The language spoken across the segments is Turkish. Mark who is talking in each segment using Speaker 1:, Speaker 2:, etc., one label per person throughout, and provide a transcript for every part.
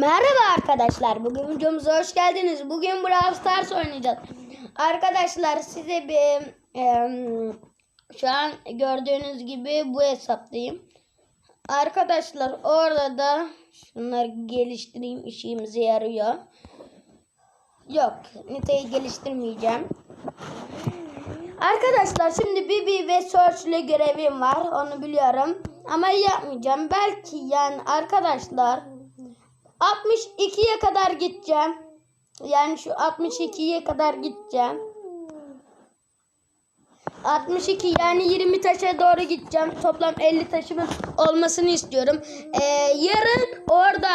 Speaker 1: Merhaba arkadaşlar. Bugün videomuza hoş geldiniz. Bugün Brawl Stars oynayacağız. Arkadaşlar size bir em, şu an gördüğünüz gibi bu hesaptayım. Arkadaşlar orada da şunları geliştireyim işimize yarıyor. Yok, niteyi geliştirmeyeceğim. Arkadaşlar şimdi Bibi ve Search ile görevim var. Onu biliyorum. Ama yapmayacağım. Belki yani arkadaşlar 62'ye kadar gideceğim. Yani şu 62'ye kadar gideceğim. 62 yani 20 taşa doğru gideceğim. Toplam 50 taşımın olmasını istiyorum. Ee, yarın orada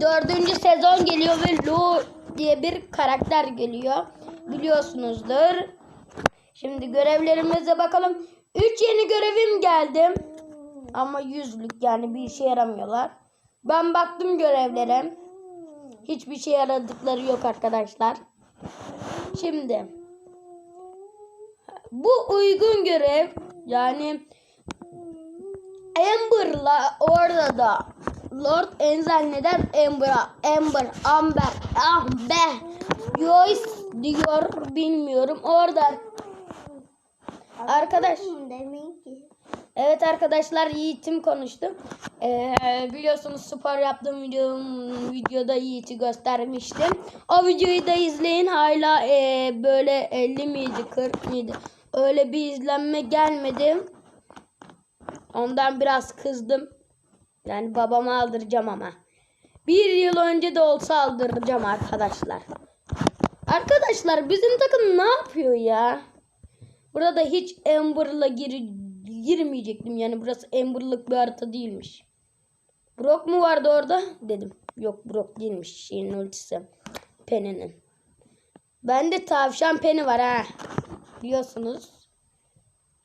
Speaker 1: 4. sezon geliyor ve Lu diye bir karakter geliyor. Biliyorsunuzdur. Şimdi görevlerimize bakalım. 3 yeni görevim geldi. Ama yüzlük yani bir işe yaramıyorlar. Ben baktım görevlere. Hiçbir şey yaradıkları yok arkadaşlar. Şimdi bu uygun görev yani Amber'la orada da Lord Enzel neden Amber'a Amber Amber ah be Joyce diyor bilmiyorum orada arkadaş. Evet arkadaşlar Yiğit'im konuştu. Ee, biliyorsunuz spor yaptığım videom, videoda Yiğit'i göstermiştim. O videoyu da izleyin. Hala e, böyle 50 miydi 40 miydi? Öyle bir izlenme gelmedi. Ondan biraz kızdım. Yani babama aldıracağım ama. Bir yıl önce de olsa aldıracağım arkadaşlar. Arkadaşlar bizim takım ne yapıyor ya? Burada hiç Amber'la gir girmeyecektim. Yani burası Amber'lık bir harita değilmiş. Brock mu vardı orada? Dedim. Yok Brock değilmiş. Şeyin ultisi. Penny'nin. Bende tavşan Penny var ha. Biliyorsunuz.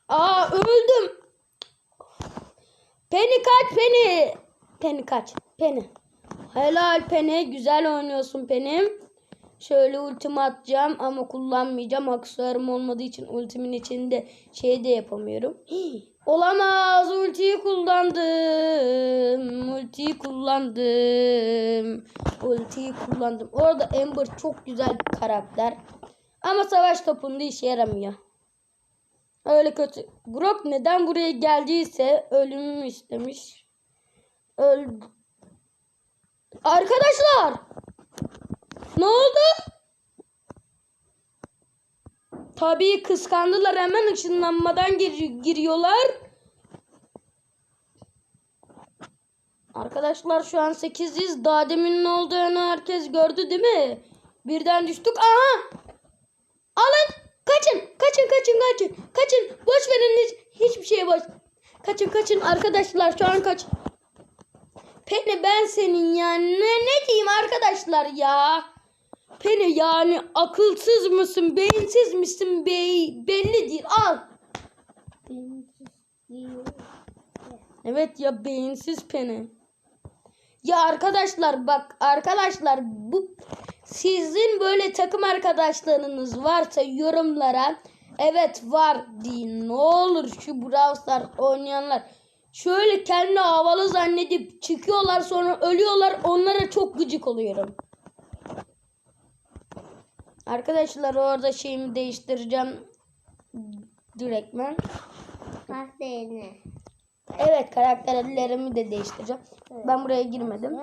Speaker 1: Aa öldüm. Penny kaç Penny. Penny kaç. Penny. Helal Penny. Güzel oynuyorsun Penny. Şöyle ultimi atacağım ama kullanmayacağım. Aksesuarım olmadığı için ultimin içinde şey de yapamıyorum. Hii, olamaz. Ultiyi kullandım. Ultiyi kullandım. Ultiyi kullandım. Orada Amber çok güzel bir karakter. Ama savaş topunda işe yaramıyor. Öyle kötü. Brock neden buraya geldiyse ölümümü istemiş. Öl... Arkadaşlar! Ne oldu? Tabii kıskandılar hemen ışınlanmadan gir- giriyorlar. Arkadaşlar şu an 8'iz. Daha demin ne olduğunu herkes gördü değil mi? Birden düştük. Aha! Alın! Kaçın! Kaçın kaçın kaçın! Kaçın! Boş verin hiç, hiçbir şeye boş. Kaçın kaçın arkadaşlar şu an kaç. Penny ben senin yani ne, ne diyeyim arkadaşlar ya. Penny yani akılsız mısın, beyinsiz misin bey belli değil. Al. Evet ya beyinsiz Penny. Ya arkadaşlar bak arkadaşlar bu sizin böyle takım arkadaşlarınız varsa yorumlara evet var deyin. Ne olur şu Brawl Stars oynayanlar şöyle kendi havalı zannedip çıkıyorlar sonra ölüyorlar onlara çok gıcık oluyorum. Arkadaşlar orada şeyimi değiştireceğim direktmen.
Speaker 2: Kahverengi.
Speaker 1: Evet karakterlerimi de değiştireceğim. Ben buraya girmedim.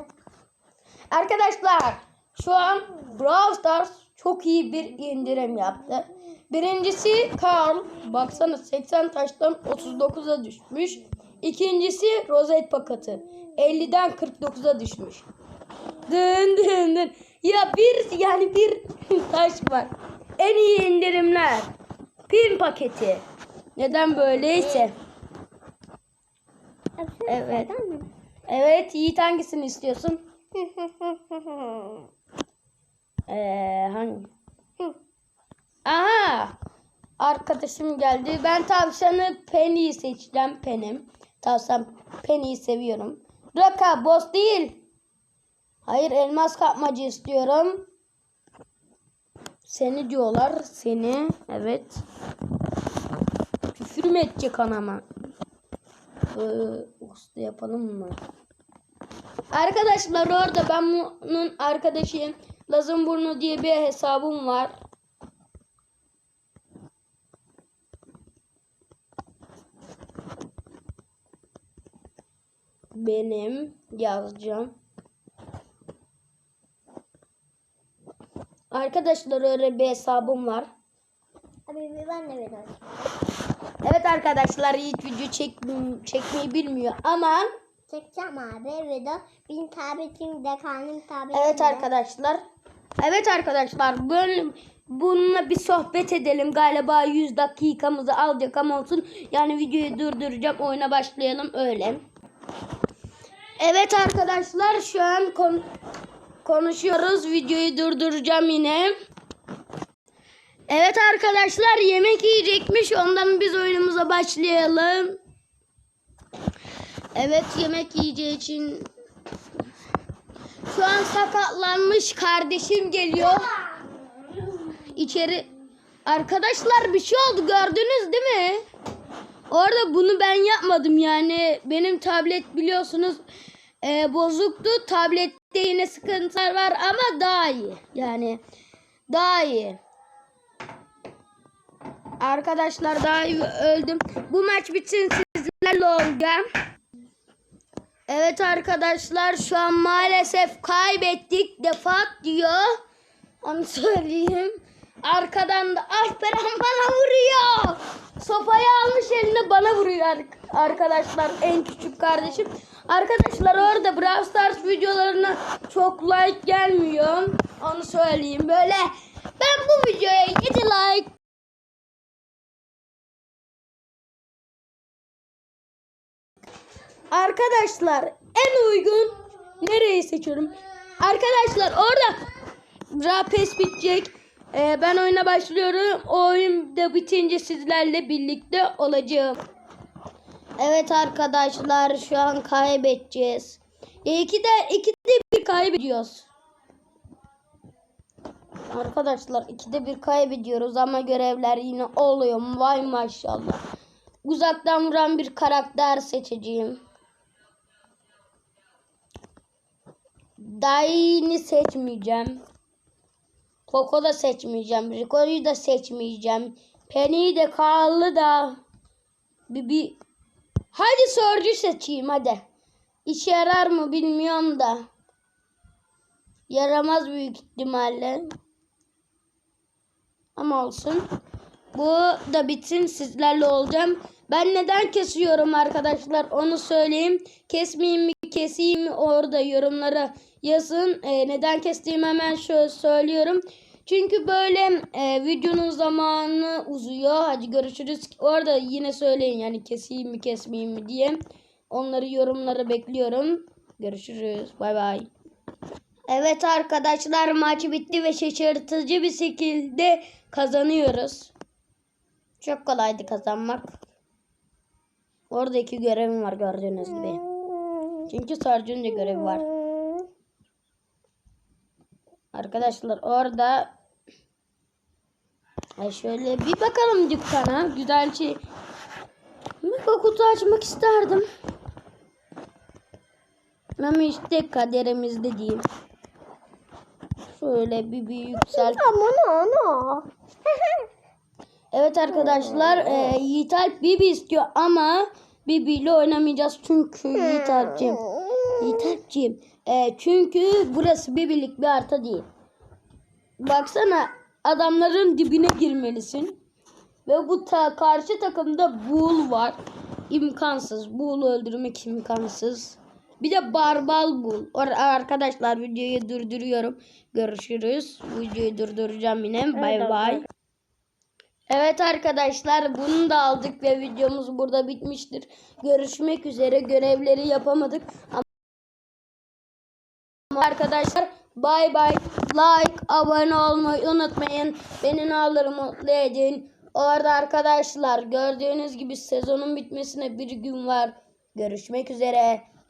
Speaker 1: Arkadaşlar şu an Brawl Stars çok iyi bir indirim yaptı. Birincisi Carl. Baksana 80 taştan 39'a düşmüş. İkincisi rozet paketi. 50'den 49'a düşmüş. Dın dın dın. Ya bir yani bir taş var. En iyi indirimler. Pin paketi. Neden böyleyse? Evet. Evet Yiğit hangisini istiyorsun? Ee, hangi? Aha! Arkadaşım geldi. Ben tavşanı Penny'yi seçeceğim. Penny'im. Tavşan Penny'yi seviyorum. Raka boss değil. Hayır elmas kapmacı istiyorum. Seni diyorlar. Seni. Evet. Küfür mü edecek anama? Ee, yapalım mı? Arkadaşlar orada ben bunun arkadaşıyım. Lazımburnu diye bir hesabım var. Benim yazacağım. Arkadaşlar öyle bir hesabım var.
Speaker 2: Abi ben de veriyorum.
Speaker 1: Evet arkadaşlar Yiğit video çek, çekmeyi bilmiyor ama
Speaker 2: Çekeceğim abi video. Benim tabletim de karnım tabletim
Speaker 1: evet
Speaker 2: de.
Speaker 1: arkadaşlar. Evet arkadaşlar böyle bununla bir sohbet edelim. Galiba 100 dakikamızı alacak ama olsun. Yani videoyu durduracağım. Oyuna başlayalım öyle. Evet arkadaşlar şu an konuşuyoruz. Videoyu durduracağım yine. Evet arkadaşlar yemek yiyecekmiş. Ondan biz oyunumuza başlayalım. Evet yemek yiyeceği için şu an sakatlanmış kardeşim geliyor. İçeri arkadaşlar bir şey oldu gördünüz değil mi? Orada bunu ben yapmadım yani benim tablet biliyorsunuz e, bozuktu. Tablette yine sıkıntılar var ama daha iyi. Yani daha iyi. Arkadaşlar daha iyi öldüm. Bu maç bitsin sizlerle olacağım. Evet arkadaşlar şu an maalesef kaybettik. Defat diyor. Onu söyleyeyim. Arkadan da Alperen bana vuruyor. Sopayı almış eline bana vuruyor ar- arkadaşlar en küçük kardeşim. Arkadaşlar orada Brawl Videolarına çok like gelmiyor. Onu söyleyeyim böyle. Ben bu videoya 7 like Arkadaşlar en uygun nereyi seçiyorum? Arkadaşlar orada Rapes bitecek. Ee, ben oyuna başlıyorum. O oyun da bitince sizlerle birlikte olacağım. Evet arkadaşlar şu an kaybedeceğiz. İki de iki de bir kaybediyoruz. Arkadaşlar ikide bir kaybediyoruz ama görevler yine oluyor. Vay maşallah. Uzaktan vuran bir karakter seçeceğim. Dayını seçmeyeceğim. Coco da seçmeyeceğim. Rico'yu da seçmeyeceğim. Penny'i de Carl'ı da. Bir, bir... Hadi Surge'ü seçeyim hadi. İşe yarar mı bilmiyorum da. Yaramaz büyük ihtimalle. Ama olsun. Bu da bitsin sizlerle olacağım. Ben neden kesiyorum arkadaşlar onu söyleyeyim. Kesmeyeyim mi keseyim mi orada yorumlara yazın. Ee, neden kestiğimi hemen şöyle söylüyorum. Çünkü böyle e, videonun zamanı uzuyor. Hadi görüşürüz. Orada yine söyleyin yani keseyim mi kesmeyeyim mi diye. Onları yorumlara bekliyorum. Görüşürüz. Bay bay. Evet arkadaşlar maç bitti ve şaşırtıcı bir şekilde kazanıyoruz. Çok kolaydı kazanmak. Orada iki görevim var gördüğünüz gibi. Çünkü Sarcı'nın da görevi var. Arkadaşlar orada Ay şöyle bir bakalım dükkana. Güzel şey. Bir kutu açmak isterdim. Ama işte kaderimizde diyeyim. Şöyle bir, bir yükselt.
Speaker 2: Aman ana.
Speaker 1: Evet arkadaşlar e, Yiğit Alp Bibi istiyor ama Bibi ile oynamayacağız çünkü Yiğit Alp'cim. Yiğit Alp'cim e, çünkü burası Bibi'lik bir harita değil. Baksana adamların dibine girmelisin. Ve bu ta karşı takımda Bull var. İmkansız. Bull'u öldürmek imkansız. Bir de Barbal Bull. Or- arkadaşlar videoyu durduruyorum. Görüşürüz. Videoyu durduracağım yine. Bay bay. Evet arkadaşlar bunu da aldık ve videomuz burada bitmiştir. Görüşmek üzere. Görevleri yapamadık. Ama arkadaşlar bay bay. Like, abone olmayı unutmayın. Beni ne olur mutlu edin. Orada arkadaşlar gördüğünüz gibi sezonun bitmesine bir gün var. Görüşmek üzere.